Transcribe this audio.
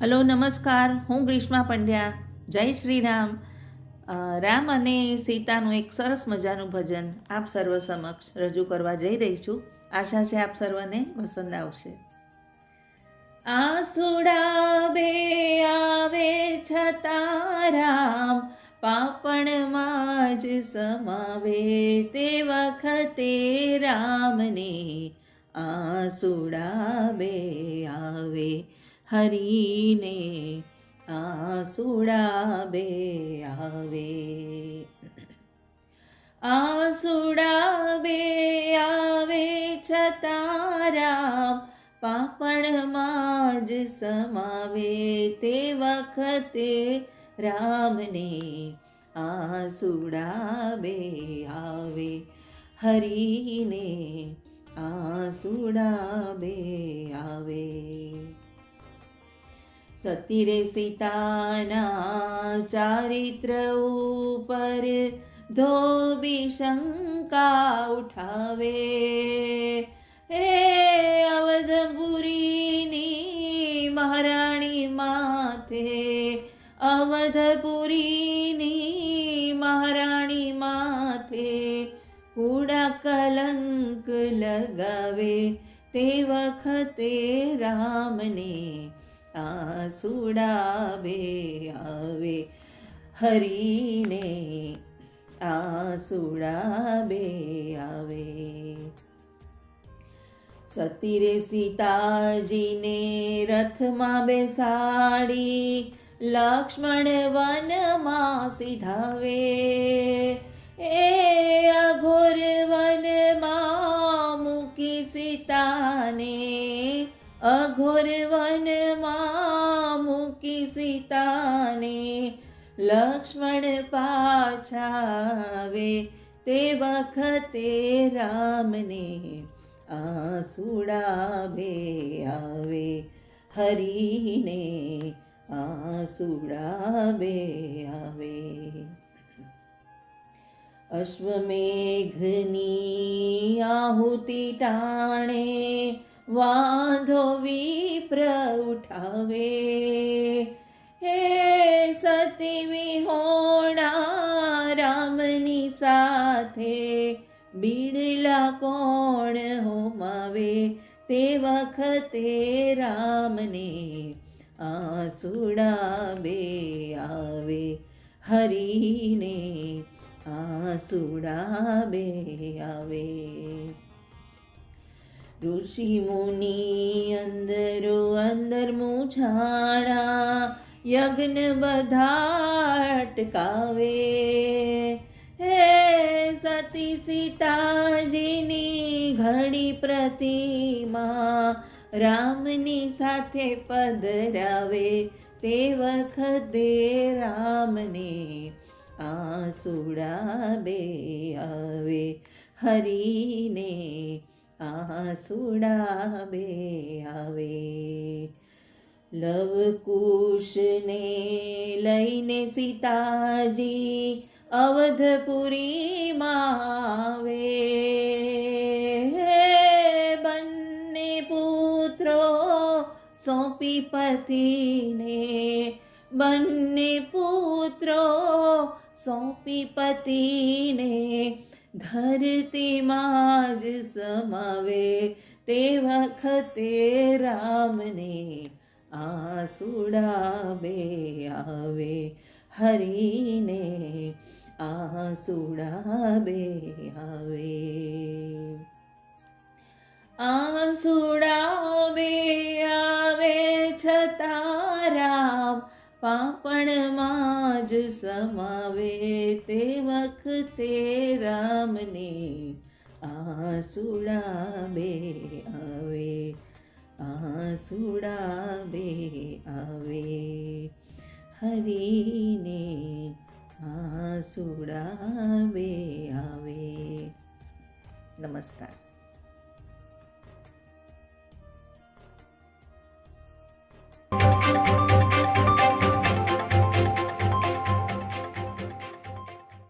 Hello, નમસ્કાર. હું ગ્રીષ્મા પંડ્યા. જય શ્રી રામ રામ અને સીતાનું એક સરસ મજાનું ભજન આપ સર્વ સમક્ષ રજૂ કરવા જઈ રહી છું. આશા છે આપ સર્વને પસંદ આવશે. આસુડા બે આવે છતાં રામ, પાપણમાં જ સમાવે તે વખતે રામને આસુડા બે આવે હરીને આસુડા બે આવે. આસુડા બે આવે છતાં રામ પાપણમાં જ સમાવે તે વખતે રામને આસુડા બે આવે. હરીને આસુડા બે આવે. સતી રે સીતાના ચારિત્ર ઉપર ધોબી શંકા ઉઠાવે હે અવધપુરીની મહારાણી માથે અવધપુરીની મહારાણી માથે કુડા કલંક લગાવે તે વખતે રામને આસુડા બે આવે હરીને આસુડા બે આવે સતી રે સીતાજીને રથમાં બેસાડી લક્ષ્મણ વનમાં સીધાવે એ અઘોર વનમાં મૂકી સીતાને અઘોર વનમાં મૂકી સીતાને લક્ષ્મણ પાછાવે તે વખતે રામને આસુડાવે આવે, હરીને આસુડાવે આવે. અશ્વમેઘની આહુતિ ટાણે વાંધો વિપ્ર ઉઠાવે. હે સતી વિહોણા, રામની સાથે બીડલા કોણ હોમાવે? તે વખતે રામને આસુડા બે આવે. હરીને આસુડા બે આવે. ઋષિ મુનિ અંદરો અંદર મૂછાણા યજ્ઞ બધા અટકાવે. હે સતી સીતાજીની ઘડી પ્રતિમા રામની સાથે પધરાવે તે વખતે રામને આસુડા બે આવે. હરીને આસુડા બે આવે. લવકુશને લઈને સીતાજી અવધપુરીમાં આવે બંને પુત્રો સોંપી પતિને. બંને પુત્રો સોંપી પતિને. ધરતીમાં જ સમાવે, તે વખતે રામને આસુડા બે આવે. હરીને આસુડા બે આવે. આસુડા બે આવે છતાં રામ પાપણમાં સમાવે તે વખતે રામને આસુડા બે આવે આસુડા બે આવે હરીને આસુડા બે આવે નમસ્કાર